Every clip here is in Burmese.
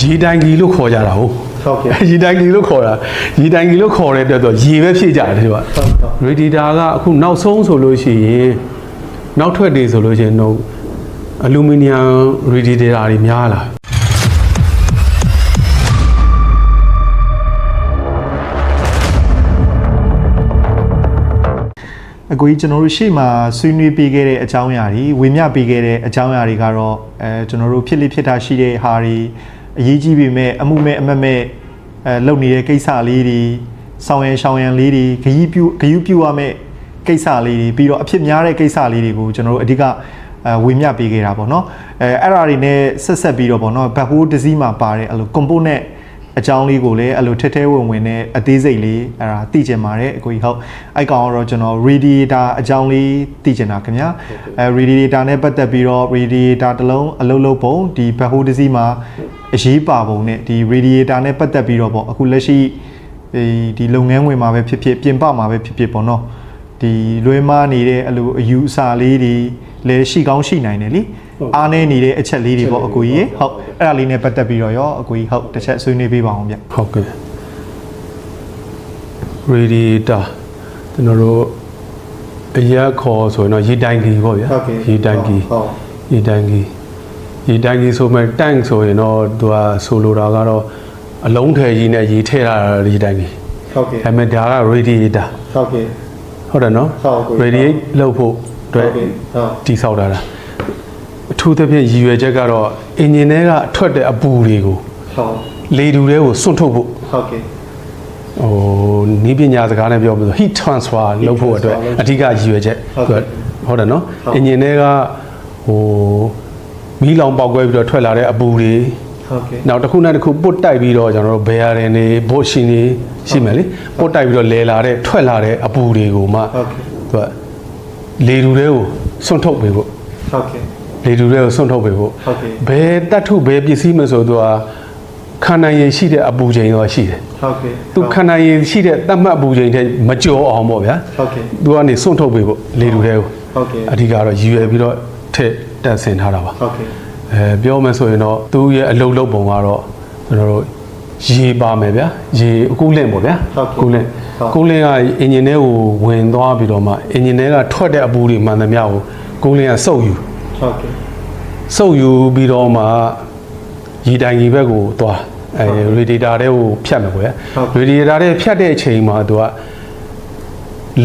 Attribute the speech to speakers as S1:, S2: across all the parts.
S1: ရေတိုင်ကြီးလို့ခေါ်ကြတာဟုတ်
S2: ဟုတ်ကဲ့
S1: ရေတိုင်ကြီးလို့ခေါ်တာရေတိုင်ကြီးလို့ခေါ်တဲ့အတွက်တော့ရေပဲဖြစ်ကြတယ်ဒီက
S2: ဟုတ်ဟုတ်
S1: ရေဒီတာကအခုနောက်ဆုံးဆိုလို့ရှိရင်နောက်ထွက်တွေဆိုလို့ရှိရင်တော့အလူမီနီယမ်ရေဒီတာတွေများလာ
S2: အကိုကြီးကျွန်တော်တို့ရှေ့မှာဆွေးနွေးပေးခဲ့တဲ့အကြောင်းအရာတွေဝေမျှပေးခဲ့တဲ့အကြောင်းအရာတွေကတော့အဲကျွန်တော်တို့ဖြစ်လိဖြစ်တာရှိတဲ့ဟာတွေ အရေးကြီးပေမဲ့အမှုမဲ့အမတ်မဲ့အဲလုပ်နေတဲ့ကိစ္စလေးတွေဆောင်ရန်ရှောင်ရန်လေးတွေဂရုပြုဂရုပြုရမယ့်ကိစ္စလေးတွေပြီးတော့အဖြစ်များတဲ့ကိစ္စလေးတွေကိုကျွန်တော်တို့အဓိကအဲဝေမျှပေးခဲ့တာပေါ့နော်အဲအဲ့ဒါတွေနဲ့ဆက်ဆက်ပြီးတော့ပေါ့နော်ဘက်ဟိုးတစ်စီးမှာပါတဲ့အဲ့လို component အကြောင်းလေးကိုလည်းအဲ့လိုထဲထဲဝင်ဝင်နဲ့အသေးစိတ်လေးအဲ့ဒါသိကျင်ပါတယ်အကိုကြီးဟုတ်အဲ့ကောင်ကတော့ကျွန်တော် radiator အကြောင်းလေးသိကျင်တာခင်ဗျာအဲ radiator နဲ့ပတ်သက်ပြီးတော့ radiator တစ်လုံးအလုံးလုံးပုံဒီဘက်ဟိုးတစ်စီးမှာ အရေးပါပုံနဲ့ဒီ radiator နဲ့ပတ်သက်ပြီးတော့ပေါ့အခုလက်ရှိဒီဒီလုပ်ငန်းဝင်မှာပဲဖြစ်ဖြစ်ပြင်ပမှာပဲဖြစ်ဖြစ်ပေါ့နော်ဒီလွဲမနေတဲ့အဲ့လိုအယူအဆလေးတွေလည်းရှိကောင်းရှိနိုင်တယ်လीအားနေနေတဲ့အချက်လေးတွေပေါ့အကိုကြီးဟုတ်အဲ့ဒါလေးနဲ့ပတ်သက်ပြီးတော့ရောအကိုကြီးဟုတ်တစ်ချက်ဆွေးနွေးပေးပါအောင်ဗျ
S1: ဟုတ်ကဲ့ radiator ကျွန်တော်တို့အရက်ခေါ်ဆိုရင်တော့ရေတိုင်ကြီးပေါ့ဗျာ
S2: ဟုတ်ကဲ့
S1: ရေတိုင်ကြီး
S2: ဟုတ်
S1: ရေတိုင်ကြီး ရေတိုင်ကြီးဆိုမဲ့တန့်ဆိုရင်တော့သူကဆိုလိုတာကတော့အလုံးထည်ကြီးနဲ့ရေထည့်ရတာရေတိုင်ကြီး
S2: ဟုတ်ကဲ့
S1: ဒါပေမဲ့ဒါက radiator
S2: ဟုတ်ကဲ့
S1: ဟုတ်တယ်နော်
S2: ဟုတ်ကဲ့
S1: radiate လုပ်ဖို့အတွက်
S2: ဟုတ်ကဲ့ဟုတ်
S1: တိဆောက်တာလားအထူးသဖြင့်ရည်ရွယ်ချက်ကတော့အင်ဂျင်ထဲကထွက်တဲ့အပူတွေကို
S2: ဟုတ်
S1: လေတူတွေကိုစွန့်ထုတ်ဖို့
S2: ဟုတ်ကဲ့
S1: ဟိုနီးပညာစကားနဲ့ပြောမယ်ဆို heat transfer လုပ်ဖို့အတွက်
S2: transfer
S1: အဓိကရည်ရွယ်ချက်
S2: ဟုတ်ကဲ့
S1: ဟုတ်တယ်နော်
S2: ဟုတ်
S1: အင်ဂျင်တွေကဟို မီးလောင်ပေါက်ကွဲပြီးတော့ထွက်လာတဲ့အပူတွေ
S2: ဟုတ်ကဲ့
S1: နောက်တစ်ခုနဲ့တစ်ခုပုတ်တိုက်ပြီးတော့ကျွန်တော်တို့ဘယ်ယာရင်တွေဘို့ရှင်တွေရှိမယ်လေပုတ်တိုက်ပြီးတော့လဲလာတဲ့ထွက်လာတဲ့အပူတွေကိုမှ
S2: ဟုတ်ကဲ့
S1: သူကလေတူတွေကိုစွန့်ထုတ်ပေးဖို့
S2: ဟုတ်ကဲ့
S1: လေတူတွေကိုစွန့်ထုတ်ပေးဖို့
S2: ဟုတ်ကဲ့
S1: ဘယ်တတ်ထုဘယ်ပစ္စည်းမဆိုသူကခန္ဓာရည်ရှိတဲ့အပူချိန်တော့ရှိတယ်
S2: ဟုတ်ကဲ့
S1: သူခန္ဓာရည်ရှိတဲ့တတ်မှတ်အပူချိန်တဲ့မကြောအောင်ပေါ့ဗျာ
S2: ဟုတ်ကဲ့
S1: သူကနေစွန့်ထုတ်ပေးဖို့လေတူတွေကို
S2: ဟုတ်ကဲ့
S1: အဓိကတော့ရည်ရွယ်ပြီးတော့ထည့် တက်ဆင်ထားတာပါ
S2: ဟုတ်ကဲ့
S1: အဲပြောမယ်ဆိုရင်တော့သူရဲ့အလုပ်လုပ်ပုံကတော့ကျွန်တော်တို့ရေပါမယ်ဗျာရေအကူးလင့်ပေါ့ဗျာ
S2: ဟုတ်ကဲ့
S1: ကူးလင့်
S2: ဟုတ်
S1: ကူးလင့်ကအင်ဂျင်ထဲကိုဝင်သွားပြီးတော့မှအင်ဂျင်ထဲကထွက်တဲ့အပူတွေမှန်သမျှကိုကူးလင့်ကစုပ်ယူ
S2: ဟုတ်ကဲ့
S1: စုပ်ယူပြီးတော့မှရေတိုင်ကြီးဘက်ကိုသွားအဲရေဒီတာတဲ့ကိုဖြတ်မယ်ကွယ်ရေဒီတာတဲ့ဖြတ်တဲ့အချိန်မှာသူက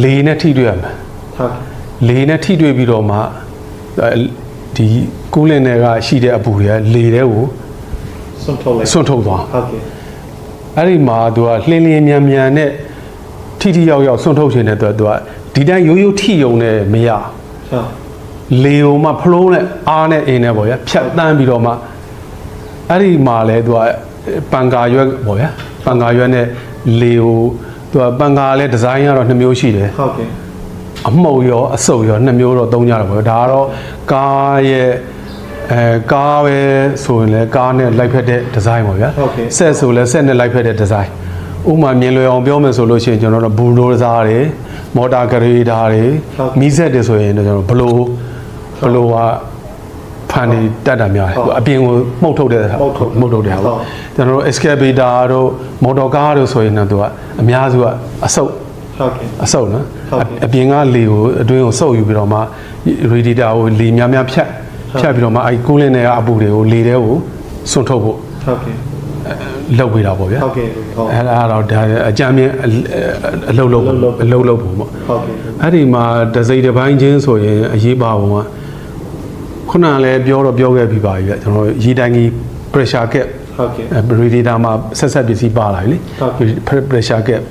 S1: လေနဲ့ထိတွေ့ရမယ်
S2: ဟုတ်ကဲ့
S1: လေနဲ့ထိတွေ့ပြီးတော့မှအဲ ဒီကူးလင့်တွေကရှိတဲ့အပူတွေကလေတဲ့ကို
S2: စွန့်ထုတ်လိုက်
S1: စွန့်ထုတ်သွား
S2: ဟုတ်ကဲ့
S1: အဲ့ဒီမှာသူကလှင်းလင်းမြန်မြန်နဲ့ထိထိရောက်ရောက်စွန့်ထုတ်ခြင်းတဲ့အတွက်သူကဒီတိုင်းရိုးရိုးထိယုံနဲ့မရ
S2: ဟုတ်
S1: လေုံမှဖလုံးနဲ့အားနဲ့အင်းနဲ့ပေါ့ဗျာဖြတ်တန်းပြီးတော့မှအဲ့ဒီမှာလဲသူကပန်ကာရွက်ပေါ့ဗျာပန်ကာရွက်နဲ့လေကိုသူကပန်ကာလဲဒီဇိုင်းကတော့နှစ်မျိုးရှိတယ်
S2: ဟုတ်ကဲ့
S1: အမှုတ်ရောအစုပ်ရောနှစ်မျိုးတော့သုံးကြတယ်ပေါ့ဒါကတော့ကားရဲ့အဲကားပဲဆိုရင်လည်းကားနဲ့လိုက်ဖက်တဲ့ဒီဇိုင်းပေါ့ဗျာ
S2: ဟုတ်ကဲ့
S1: ဆက်ဆိုလည်းဆက်နဲ့လိုက်ဖက်တဲ့ဒီဇိုင်းဥပမာမြင်လွယ်အောင်ပြောမယ်ဆိုလို့ရှိရင်ကျွန်တော်တို့ဘူရိုဇာတွေမော်တာဂရေဒါတွေ
S2: ဟုတ်ကဲ့
S1: မီးဆက်တွေဆိုရင်တော့ကျွန်တော်ဘလိုဘလိုကဖန်နေတက်တာများတယ်
S2: ဟုတ်
S1: အပြင်ကိုမှုတ်ထုတ်တဲ့ဟာ
S2: မှုတ်ထုတ်
S1: မှုတ်ထုတ်တဲ့ဟာ
S2: ဟု
S1: ပေါ့
S2: တ်
S1: ကျွန်တော်တို့ excavator တို့မော်တော်ကားတို့ဆိုရင်တော့သူကအများစုကအဆုပ်
S2: ဟုတ်ကဲ့
S1: အဆုပ်နော်
S2: ဟုတ်ကဲ့
S1: အအပြင်ကလေကိုအတွင်းကိုစုပ်ယူပြီးတော့မှ radiator ကိုလေများများဖြတ်ဖြတ်ပြီးတော့မှအဲဒီ cooling တွေကအပူတွေကိုလေထဲကိုစွန့်ထုတ်ဖို့
S2: ဟုတ်ကဲ့
S1: လုပ်ပေးတာပေါ့ဗျာ
S2: ဟုတ်ကဲ့ဟုတ်
S1: အဲ့ဒါတော့ဒါအကြမ်းမြင့်အအလုပ်လုပ်
S2: အလုပ်လုပ်
S1: အလုပ်လုပ်ဖို့ပေါ့
S2: ဟုတ်ကဲ့
S1: အဲ့ဒီမှာဒစိတစ်ပိုင်းချင်းဆိုရင်အရေးပါပုံကခုနကလည်းပြောတော့ပြောခဲ့ပြီးပါပြီဗျကျွန်တော်ရေတိုင်ကြီး pressure cap
S2: ဟုတ်ကဲ့
S1: အဲ radiator မှာဆက်ဆက်ပစ္စည်းပါလာပြီ
S2: ဟုတ်ကဲ့
S1: လေ pressure cap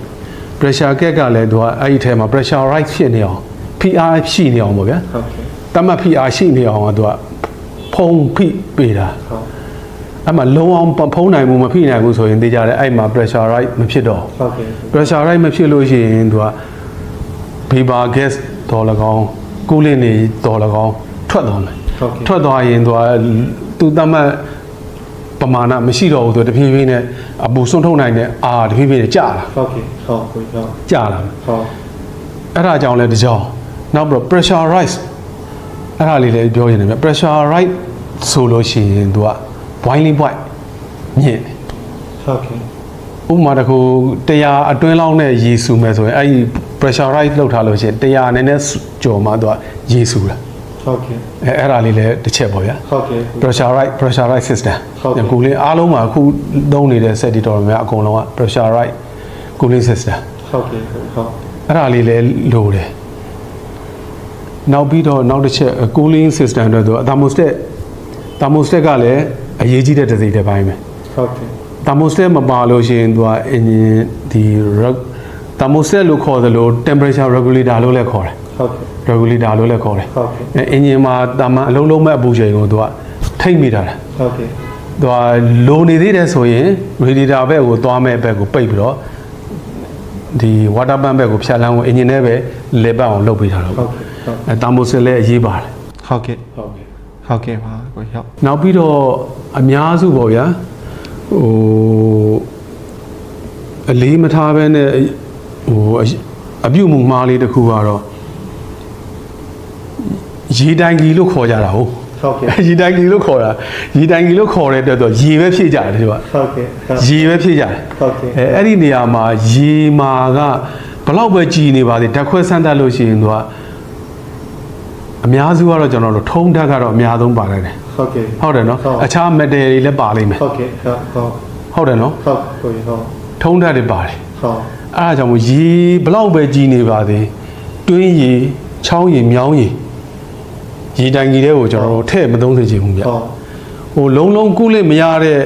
S1: pressure cap ကလည်းသူကအဲ့ဒီထဲမှာ pressure rise ဖြစ်နေအောင် PR ရှိနေအောင်ပေါ့ဗျာ
S2: ဟုတ်ကဲ့
S1: တတ်မှတ် PR ရှိနေအောင်ကသူကဖုံးဖိပေးတာ
S2: ဟုတ်
S1: အဲ့မှာလုံးအောင်ဖုံးနိုင်မှုမဖိနိုင်ဘူးဆိုရင်သိကြတယ်အဲ့မှာ pressure rise မဖြစ်တော့
S2: ဟုတ်ကဲ့
S1: pressure rise မဖြစ်လို့ရှိရင်သူက vapor gas တော်၎င်း cooling တွေတော်၎င်းထွက်သွားမယ်
S2: ဟုတ်ကဲ့
S1: ထွက်သွားရင်သူကသူတတ်မှတ် ပမာဏမရှိတော့ဘူးသူတဖြည်းဖြည်းနဲ့အပူစွန့်ထုတ်နိုင်တဲ့အာတဖြည်းဖြည်းနဲ့ကြာလာ
S2: ဟုတ်ကဲ့ဟုတ်ကိုဟုတ်
S1: ကြာလာမယ်
S2: ဟုတ်
S1: အဲ့ဒါကြောင့်လဲတကြောင်နောက်ပြီးတော့ pressure rise အဲ့ဒါလေးလည်းပြောရင်လည်း pressure rise ဆိုလို့ရှိရင်သူက boiling point မြင့်တယ်
S2: ဟုတ်ကဲ့
S1: ဥပမာတစ်ခု100အတွင်းလောက်နဲ့ရေဆူမယ်ဆိုရင်အဲ့ဒီ pressurize လောက်ထားလို့ရှိရင်100နည်းနည်းကြော်မှသူကရေဆူတာ
S2: ဟုတ်ကဲ့
S1: အဲအဲ့ဒါလေးလည်းတစ်ချက်ပေါ့ဗျာ
S2: ဟုတ်ကဲ့
S1: pressurize pressurize system
S2: ဟုတ်ကဲ့
S1: ကူလင်းအားလုံးမှာအခုသုံးနေတဲ့ set တွေတော်တော်များများအကုန်လုံးက pressurize cooling system
S2: ဟုတ်ကဲ့ဟုတ်
S1: အဲ့ဒါလေးလည်းလိုတယ်နောက်ပြီးတော့နောက်တစ်ချက် cooling system အတွက်ဆို thermostat thermostat ကလည်းအရေးကြီးတဲ့တစ်စိတ်တစ်ပိုင်းပဲ
S2: ဟုတ်ကဲ့
S1: thermostat မပါလို့ရှိရင်သူက engine ဒီ reg- thermostat လို့ခေါ်သလို temperature regulator လို့လည်းခေါ်တယ်
S2: ဟုတ်ကဲ့
S1: regulator လို့လည်းခေါ်တယ်
S2: ဟုတ်ကဲ့
S1: အဲ engine မှာတာမန်အလုံးလုံးမဲ့အပူချိန်ကိုသူကထိတ်မိတာတယ်
S2: ဟုတ်ကဲ့
S1: သူကလိုနေသေးတယ်ဆိုရင် radiator ဘက်ကိုသွားမဲ့ဘက်ကိုပိတ်ပြီးတော့ဒီ water pump ဘက်ကိုဖြတ်လန်းကို engine နဲ့ပဲလေပတ်အောင်လုပ်ပေးထားတာ
S2: ဟုတ်
S1: ပေါ့
S2: ကဲ့ဟုတ်
S1: အဲ thermostat လည်းအရေးပါတယ်
S2: ဟုတ်ကဲ့
S1: ဟုတ်ကဲ့
S2: ဟုတ်ကဲ့ပါကိုရောက်
S1: နောက်ပြီးတော့အများစုပေါ့ဗျာဟိုအလေးမထားဘဲနဲ့ဟိုအအပြုတ်မှုမှားလေးတစ်ခုကတော့ ရေတိုင်ကြီးလို့ခေါ်ကြတာဟုတ်
S2: ဟုတ်ကဲ့
S1: ရေတိုင်ကြီးလို့ခေါ်တာရေတိုင်ကြီးလို့ခေါ်တဲ့အတွက်တော့ရေပဲဖြည့်ကြတယ်ဒီက
S2: ဟုတ်ကဲ့ဟုတ်
S1: ရေပဲဖြည့်ကြတယ်
S2: ဟုတ်ကဲ့
S1: အဲအဲ့ဒီနေရာမှာရေမာကဘလောက်ပဲကြည်နေပါသေးဓာတ်ခွဲစမ်းသပ်လို့ရှိရင်သူကအများစုကတော့ကျွန်တော်တို့ထုံးဓာတ်ကတော့အများဆုံးပါလိုက်တယ်
S2: ဟုတ်ကဲ့
S1: ဟုတ်တယ်နော်
S2: ဟုတ်
S1: အခြား metal တွေလည်းပါလိမ့်မယ်
S2: ဟုတ်ကဲ့ဟုတ်ဟုတ်
S1: ဟုတ်တယ်နော်
S2: ဟုတ်ကိုဟုတ်
S1: ထုံးဓာတ်တွေပါတယ်
S2: ဟုတ်
S1: အဲ့ဒါကြောင့်မို့ရေဘလောက်ပဲကြီးနေပါသေးတွင်းရေချောင်းရေမြောင်းရေ ရေတိုင်ကြီးတဲ့ကိုကျွန်တော်တို့ထည့်မသုံးစေချင်ဘူးဗျ
S2: ဟုတ်
S1: ဟိုလုံးလုံးကုလိမရတဲ့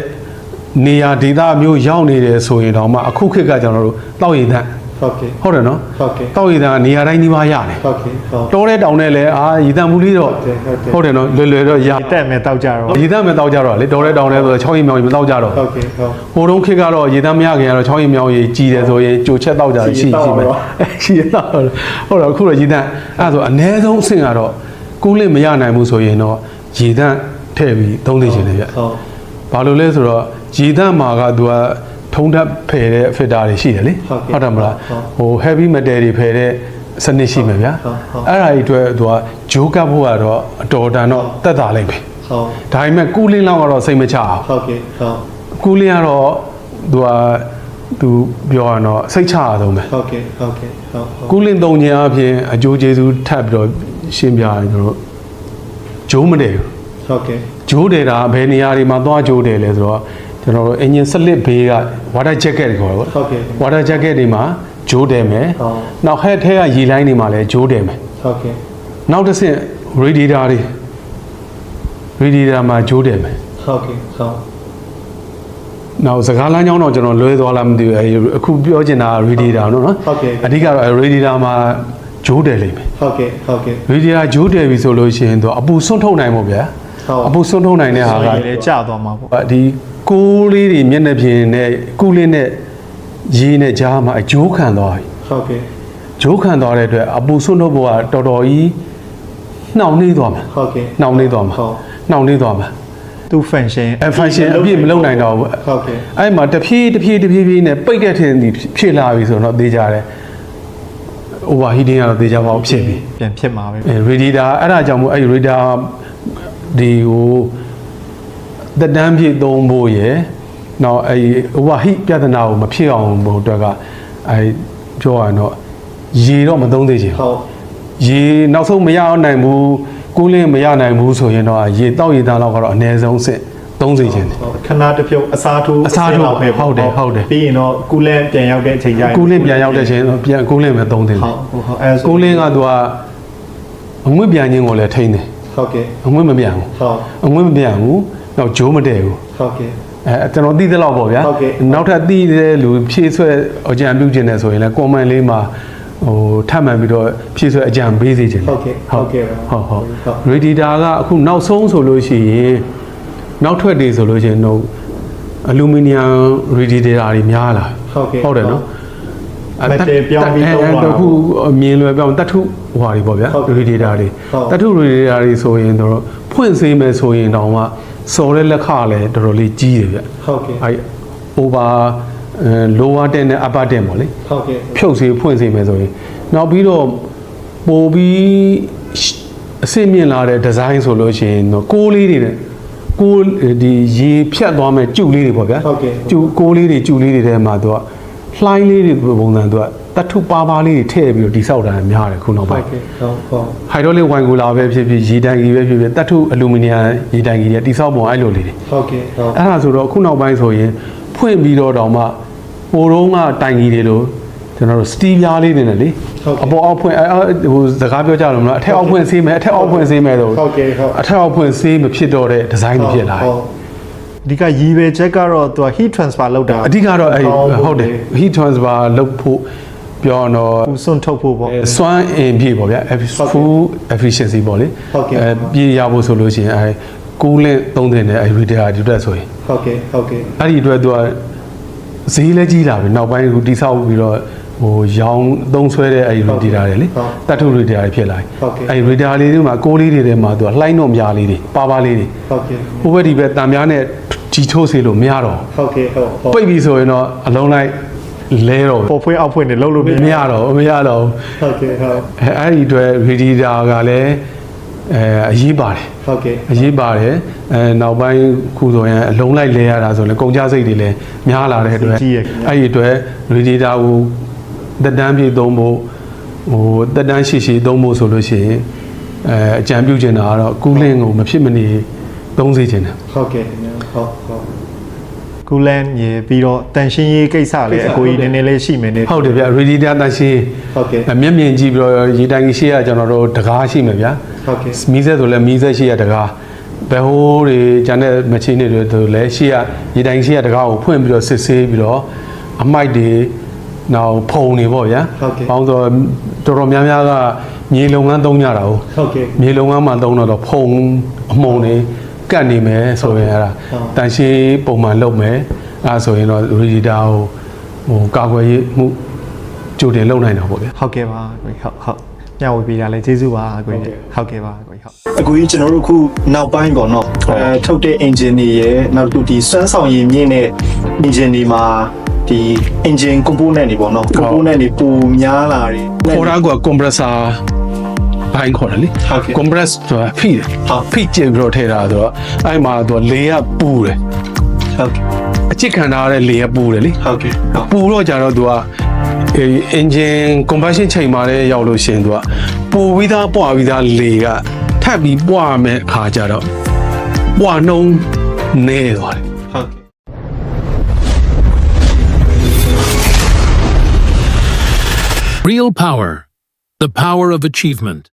S1: နေရာဒေသမျိုးရောက်နေတယ်ဆိုရင်တော့မှအခုခေတ်ကကျွန်တော်တို့တောက်ရည်တန်း
S2: ဟုတ်ကဲ့
S1: ဟုတ်တယ်နော်
S2: ဟုတ်ကဲ့
S1: တောက်ရည်တန်းကနေရာတိုင်းဒီမှာရတယ်
S2: ဟုတ်ကဲ့ဟုတ်
S1: တောတဲ့တောင်နဲ့လည်းအာရည်တန်းမူလေးတော့
S2: ဟုတ်တယ်ဟုတ်တယ်
S1: ဟုတ်တယ်နော်လွယ်လွယ်တော့ရ
S2: တက်မယ်တောက်ကြတော့
S1: ရည်တန်းမတောက်ကြတော့လေတောတဲ့တောင်နဲ့ဆိုတော့ချောင်းရည်မြောင်းရည်မတောက်ကြတော့
S2: ဟုတ်ကဲ့ဟုတ်
S1: ဟိုတုန်းခေတ်ကတော့ရေတမ်းမရခင်ကတော့ချောင်းရီမြောင်းရီကြီးတယ်ဆိုရင်ကြိုချက်တောက်ကြတယ်ရှိရှိမယ်ရှိရတော့ဟုတ်တော့အခုတော့ရေတမ်းအဲ့ဒါဆိုအ ਨੇ ဆုံးအဆင့်ကတော့ ကူးလင့်မရနိုင်ဘူးဆိုရင်တော့ရေတမ်းထည့်ပြီးသုံးသိချင်တယ်ဗျ
S2: ဟုတ်
S1: ဘာလို့လဲဆိုတော့ရေတမ်းမှာကသူကထုံးထပ်ဖယ်တဲ့ filter တွေရှိတယ်လေဟုတ်တယ်မလားဟို heavy metal တွေဖယ်တဲ့စနစ်ရှိမယ်ဗျာအဲ့ဒါကြီးအတွက်သူကဂျိုးကပ်ဖို့ကတော့အတော်တန်တော့တက်တာလိုက်ပဲ
S2: ဟုတ်
S1: ဒါပေမဲ့ကူးလင်းလောက်ကတော့စိတ်မချအောင်
S2: ဟုတ်ကဲ့ဟုတ်
S1: ကူလင်းကတော့သူကသူပြောရအောင်တော့စိတ်ချရဆုံးပဲ
S2: ဟုတ်ကဲ့ဟုတ်ကဲ့ဟုတ်
S1: ကူလင်းသုံးခြင်းအပြင်အကျိုးကျေးဇူးထပ်ပြီးတော့ ရှင်းပြရင်ကျွန်တော်တို့ဂျိုးမတယ်ဘူး
S2: ဟုတ်ကဲ့
S1: ဂျိုးတယ်တာဘယ်နေရာတွေမှာသွားဂျိုးတယ်လဲဆိုတော့ကျွန်တော်တို့ engine slip ဘေးက water jacket တွေခေါ်တယ်ပေါ့
S2: ဟုတ်ကဲ့
S1: water jacket တွေမှာဂျိုးတယ်မယ်
S2: ဟုတ်
S1: နောက်ဟက်ထဲကရေလိုင်းတွေမှာလည်းဂျိုးတယ်မယ်
S2: ဟုတ်ကဲ့
S1: နောက်တစ်ဆင့် radiator တွေ radiator မှာဂျိုးတယ်မယ်
S2: ဟုတ်ကဲ့ဟုတ်
S1: နောက်စကားလမ်းကြောင်းတော့ကျွန်တော်လွဲသွားလားမသိဘူးအဲအခုပြောချင်တာ radiator နော်နော်
S2: ဟုတ်ကဲ့
S1: အဓိကတော့ radiator မှာ ဂျိုးတယ်လိမ့်မယ်
S2: ဟုတ်ကဲ့ဟုတ်ကဲ့
S1: radiator ဂျိုးတယ်ပြီဆိုလို့ရှိရင်တော့အပူဆွန့်ထုတ်နိုင်မို့ဗျာ
S2: ဟုတ်
S1: အပူဆွန့်ထုတ်နိုင်တဲ့ဟာက
S2: လည်းကြာသွားမှာပေါ့
S1: ဒီကိုးလေးတွေမျက်နှာပြင်နဲ့ကုလင်းနဲ့ရေနဲ့ကြားမှာအဂျိုးခံသွားပြီ
S2: ဟုတ်ကဲ့
S1: ဂျိုးခံသွားတဲ့အတွက်အပူဆွန့်ထုတ်ဖို့ကတော်တော်ကြီးနှောင့်နှေးသွားမှာ
S2: ဟုတ်ကဲ့
S1: နှောင့်နှေးသွားမှာ
S2: ဟုတ်
S1: နှောင့်နှေးသွားမှာ
S2: သူ function
S1: အဲ function အပြည့်မလုပ်နိုင်တော့ဘူး
S2: ဟုတ်ကဲ့
S1: အဲ့မှာတဖြည်းတဖြည်းတဖြည်းဖြည်းနဲ့ပိတ်တဲ့ထင်ဒီဖြစ်လာပြီဆိုတော့သိကြတယ် overheating ကတော့သိကြပါအောင်ဖြစ်ပြီ
S2: ပြန်ဖြစ်မှာပဲ
S1: အဲ radiator အဲ့ဒါကြောင့်မို့အဲ့ radiator ဒီဟိုသက်တမ်းပြည့်သုံးဖို့ရယ်နောက်အဲ့ overheat ပြဿနာကိုမဖြစ်အောင်ဘို့အတွက်ကအဲ့ပြောရရင်တော့ရေတော့မသုံးသေးချင်ဘူး
S2: ဟုတ်
S1: ရေနောက်ဆုံးမရအောင်နိုင်ဘူးကိုးလင်းမရနိုင်ဘူးဆိုရင်တော့ရေတောက်ရေသားလောက်ကတော့အနည်းဆုံးစစ် သုံးစေချင်တယ်
S2: ခဏတစ်ပြုတ်အစားထိုး
S1: အစားထိုး
S2: လောက်ပဲ
S1: ဟုတ်တယ်ဟုတ်တယ်
S2: ပြီးရင်တော့ကူလန်ပြန်ရောက်တဲ့အချိန်ကျရင်
S1: ကိုးလင်းပြန်ရောက်တဲ့ချိန်တော့ပြန်ကိုးလင်းပဲသုံးတယ်
S2: ဟုတ်ဟုတ်ဟုတ်အဲဆို
S1: ကိုးလင်းကသူကအငွေ့ပြန်ခြင်းကိုလည်းထိန်းတယ်
S2: ဟုတ်ကဲ့
S1: အငွေ့မပြန်ဘူး
S2: ဟုတ်
S1: အငွေ့မပြန်ဘူးနောက်ဂျိုးမတည့်ဘူး
S2: ဟုတ်ကဲ့
S1: အဲကျွန်တော်သိသလောက်ပေါ့ဗျာ
S2: ဟုတ်ကဲ့
S1: နောက်ထပ်သိတဲ့လူဖြည့်ဆွဲအကြံပြုခြင်းနဲ့ဆိုရင်လည်း comment လေးမှာဟိုထပ်မှန်ပြီးတော့ဖြည့်ဆွဲအကြံပေးစေခြင်း
S2: ဟုတ်ကဲ့ဟုတ်ကဲ့
S1: ဟုတ်ဟုတ်
S2: ဟုတ်
S1: radiator ကအခုနောက်ဆုံးဆိုလို့ရှိရင် နောက်ထွက်တွေဆိုလို့ရှိရင်တော့အလူမီနီယမ် radiator တွေများလာ
S2: ဟုတ်ကဲ့
S1: ဟုတ်တယ်နော်
S2: မက်တယ်ပြောင်းပြီးသုံးပါ
S1: တခုအမြင်လွယ်ပြောင်းတထုဟွာတွေပေါ့ဗျာ
S2: ဟုတ်ကဲ့
S1: radiator တွေ
S2: ဟုတ်
S1: တထု radiator တွေဆိုရင်တော့ဖွင့်စေးမယ်ဆိုရင်တော့မှစော်တဲ့လက်ခလည်းတော်တော်လေးကြီးတယ်ဗျ
S2: ဟုတ်ကဲ့
S1: အဲ over အဲ lower 10နဲ့ upper 10ပေါ့လေ
S2: ဟုတ်ကဲ့
S1: ဖြုတ်စေးဖွင့်စေးမယ်ဆိုရင်နောက်ပြီးတော့ပိုပြီးအဆင့်မြင့်လာတဲ့ဒီဇိုင်းဆိုလို့ရှိရင်တော့ကိုးလေးတွေနဲ့ ကိုးဒီရေဖြတ်သွားမဲ့ကျုပ်လေးတွေပေါ့ဗျာ
S2: ဟုတ်ကဲ့
S1: ကျုပ်ကိုးလေးတွေကျုပ်လေးတွေထဲမှာသူကလှိုင်းလေးတွေပုံစံသူကတတ်ထုပါပါလေးတွေထည့်ပြီးတော့တိဆောက်တာများတယ်ခုနောက်ပိုင်း
S2: ဟုတ်ဟုတ်
S1: ဟိုက်ဒရိုလစ်ဝိုင်ကူလာပဲဖြစ်ဖြစ်ရေတိုင်ကြီးပဲဖြစ်ဖြစ်တတ်ထုအလူမီနီယံရေတိုင်ကြီးတွေတိဆောက်ပုံအဲ့လိုလေးတွေ
S2: ဟုတ်ကဲ့ဟုတ်
S1: အဲ့ဒါဆိုတော့ခုနောက်ပိုင်းဆိုရင်ဖွင့်ပြီးတော့တောင်မှဟိုတုန်းကတိုင်ကြီးတွေလို့ ကျွန်တော်တို့စတီးပြားလေးတွေနဲ့လေအပေါ်အောက်ဖွင့်အဲ့အဲ့ဟိုစကားပြောကြလို့မလားအထက်အောက်ဖွင့်ဆေးမယ်အထက်အောက်ဖွင့်ဆေးမယ်ဆို
S2: ဟုတ်ကဲ့ဟုတ်
S1: အထက်အောက်ဖွင့်ဆေးမဖြစ်တော့တဲ့ဒီဇိုင်းတွေဖြစ်လာတယ်
S2: အဓိကရည်ပဲချက်ကတော့သူက heat transfer လုပ်တာ
S1: အဓိကတော့အဲ့ဟုတ်တယ် heat transfer လုပ်ဖို့ပြောရတော့
S2: ပူစွန့်ထုတ်ဖို့ပေါ့
S1: စွမ်းအင်ပြည့်ပေါ့ဗျာ full efficiency ပေါ့လေ
S2: ဟုတ်ကဲ့
S1: အဲပြည့်ရဖို့ဆိုလို့ရှိရင်အဲကူးလင့်သုံးတင်တဲ့အဲ radiator ဒီတက်ဆိုရင်
S2: ဟုတ်ကဲ့ဟုတ်ကဲ့
S1: အဲ့ဒီအတွက်သူကဈေးလည်းကြီးလာပြီနောက်ပိုင်းကတိဆောက်ပြီးတော့ ဟိုရောင်းသုံးဆွဲတဲ့အဲ့ဒီ radiator တွေလေတတ်ထု radiator တွေဖြစ်လာပြီအဲ့ဒီ radiator လေးတွေမှာကိုးလေးတွေထဲမှာသူကလှိုင်းတော့များလေးတွေပါပါလေးတွေ
S2: ဟုတ်ကဲ့
S1: ဟိုဘက်ဒီဘက်တံများနဲ့ကြီးချိုးစေလို့မရတော့ဘူး
S2: ဟုတ်ကဲ့ဟုတ်ဟုတ်
S1: ပိတ်ပြီဆိုရင်တော့အလုံးလိုက်လဲတော့
S2: ပေါ်ဖွင့်အောက်ဖွင့်နေလုံးလို့
S1: မရတော့ဘူးမရတော့ဘူး
S2: ဟုတ်ကဲ့ဟုတ်
S1: အဲအဲ့ဒီအတွက် radiator ကလည်းအဲအရေးပါတယ်
S2: ဟုတ်ကဲ့
S1: အရေးပါတယ်အဲနောက်ပိုင်းခုဆိုရင်အလုံးလိုက်လဲရတာဆိုရင်ကုန်ကြစိတ်တွေလည်းများလာတဲ့အတွက်
S2: ကြီးရယ်
S1: အဲ့ဒီအတွက် radiator ကို တက်တန်းပြေသုံးဖို့ဟိုတက်တန်းရှိရှိသုံးဖို့ဆိုလို့ရှိရင်အဲအကြံပြုချင်တာကတော့ cooling ကိုမဖြစ်မနေသုံးစေချင်တယ်
S2: ဟုတ်ကဲ့ဟုတ်ဟုတ်ကူလန်ရေပြီးတော့တန်ရှင်းရေးကိစ္စလည်းအကိုကြီးနည်းနည်းလေးရှိမယ်နဲ့
S1: ဟုတ်တယ်ဗျ radiator တန်ရှင်း
S2: ဟုတ်ကဲ့
S1: အမျက်မြင်ကြည့်ပြီးတော့ရေတိုင်ကြီးရှိရကျွန်တော်တို့တကားရှိမယ်ဗျာ
S2: ဟုတ်ကဲ့
S1: မီးစက်ဆိုလည်းမီးစက်ရှိရတကားဘယ်ဟိုးတွေကျန်တဲ့မချင်းတွေဆိုလည်းရှိရရေတိုင်ရှိရတကားကိုဖွင့်ပြီးတော့စစ်ဆေးပြီးတော့အမိုက်တွေ နောက်ဖုံတွေပေါ့ဗျာ
S2: ဟုတ်ကဲ့
S1: ပေါင်းတော့တော်တော်များများကမြေလုံငန်းသုံးကြတာဟုတ်
S2: ဟုတ်ကဲ့
S1: မြေလုံငန်းမှာသုံးတော့ဖုံအမုံတွေကတ်နေမယ်ဆိုရင်အဲ့ဒါ
S2: ဟုတ်
S1: တန်ရှင်းပုံမှန်လုပ်မယ်အဲ့ဒါဆိုရင်တော့ရီဒါကိုဟိုကာကွယ်ရေးမှုကြိုတင်လုပ်နိုင်တာပေါ့ဗျာ
S2: ဟုတ်ကဲ့ပါကိုကြီးဟုတ်ဟုတ်ညဝေပေးတာလည်းကျေးဇူးပါကိုကြီးဟုတ်ကဲ့ပါကိုကြီးဟုတ်
S3: အခုကြီးကျွန်တော်တို့ခုနောက်ပိုင်းပေါ့နော်အဲထုတ်တဲ့ engine တွေရဲ့နောက်တစ်ခုဒီစွမ်းဆောင်ရည်မြင့်တဲ့ engine တွေမှာ ဒီ engine component တွေပေါ့နော် component တွေပိုများလာတယ်
S1: ခေါ်တာက compressor ဘိုင်းခေါ်တယ်လေ
S3: ဟုတ်ကဲ့
S1: compress ဆိုတာဖိတယ်
S3: ဟုတ်
S1: ဖိကျင်ပြီးတော့ထည့်တာဆိုတော့အဲ့မှာသူကလေကပူတယ်
S3: ဟုတ်ကဲ့
S1: အချစ်ခံထားရတဲ့လေကပူတယ်လေ
S3: ဟုတ်ကဲ့ဟုတ်
S1: ပူတော့ကြတော့သူကအဲ engine combustion ချိန်မှာလည်းရောက်လို့ရှရင်သူကပူပြီးသားပွားပြီးသားလေကထပ်ပြီးပွားမဲ့အခါကြတော့ပွားနှုံးနေသွားတယ်
S4: Real power. The power of achievement.